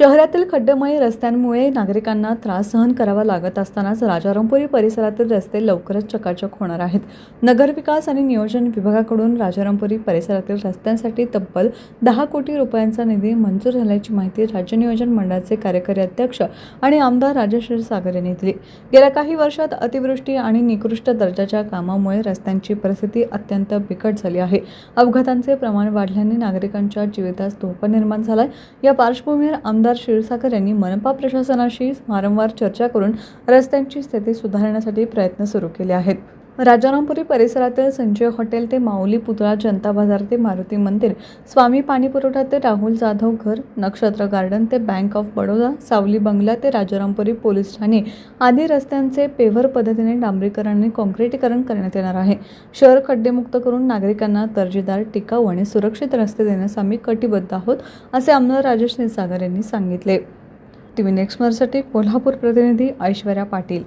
शहरातील खड्डेमय रस्त्यांमुळे नागरिकांना त्रास सहन करावा लागत असतानाच राजारामपुरी परिसरातील रस्ते लवकरच चकाचक होणार आहेत. नगरविकास आणि नियोजन विभागाकडून राजारामपुरी परिसरातील रस्त्यांसाठी तब्बल दहा कोटी रुपयांचा निधी मंजूर झाल्याची माहिती राज्य नियोजन मंडळाचे कार्यकारी अध्यक्ष आणि आमदार राजेश्वर सागर यांनी दिली. गेल्या काही वर्षात अतिवृष्टी आणि निकृष्ट दर्जाच्या कामामुळे रस्त्यांची परिस्थिती अत्यंत बिकट झाली आहे. अपघातांचे प्रमाण वाढल्याने नागरिकांच्या जीवितास धोका निर्माण झालाय. या पार्श्वभूमीवर आमदार क्षीरसागर यांनी मनपा प्रशासनाशी वारंवार चर्चा करून रस्त्यांची स्थिती सुधारण्यासाठी प्रयत्न सुरू केले आहेत. राजारामपुरी परिसरातील संजय हॉटेल ते माऊली पुतळा जनता बाजार ते मारुती मंदिर स्वामी पाणी पुरवठा ते राहुल जाधव घर नक्षत्र गार्डन ते बँक ऑफ बडोदा सावली बंगला ते राजारामपुरी पोलीस ठाणे आदी रस्त्यांचे पेव्हर पद्धतीने डांबरीकरण आणि काँक्रिटीकरण करण्यात येणार आहे. शहर खड्डेमुक्त करून नागरिकांना दर्जेदार टिकाऊ आणि सुरक्षित रस्ते देण्यास आम्ही कटिबद्ध आहोत असे आमदार राजेश निसागर यांनी सांगितले. टी व्ही नेक्समरसाठी कोल्हापूर प्रतिनिधी ऐश्वर्या पाटील.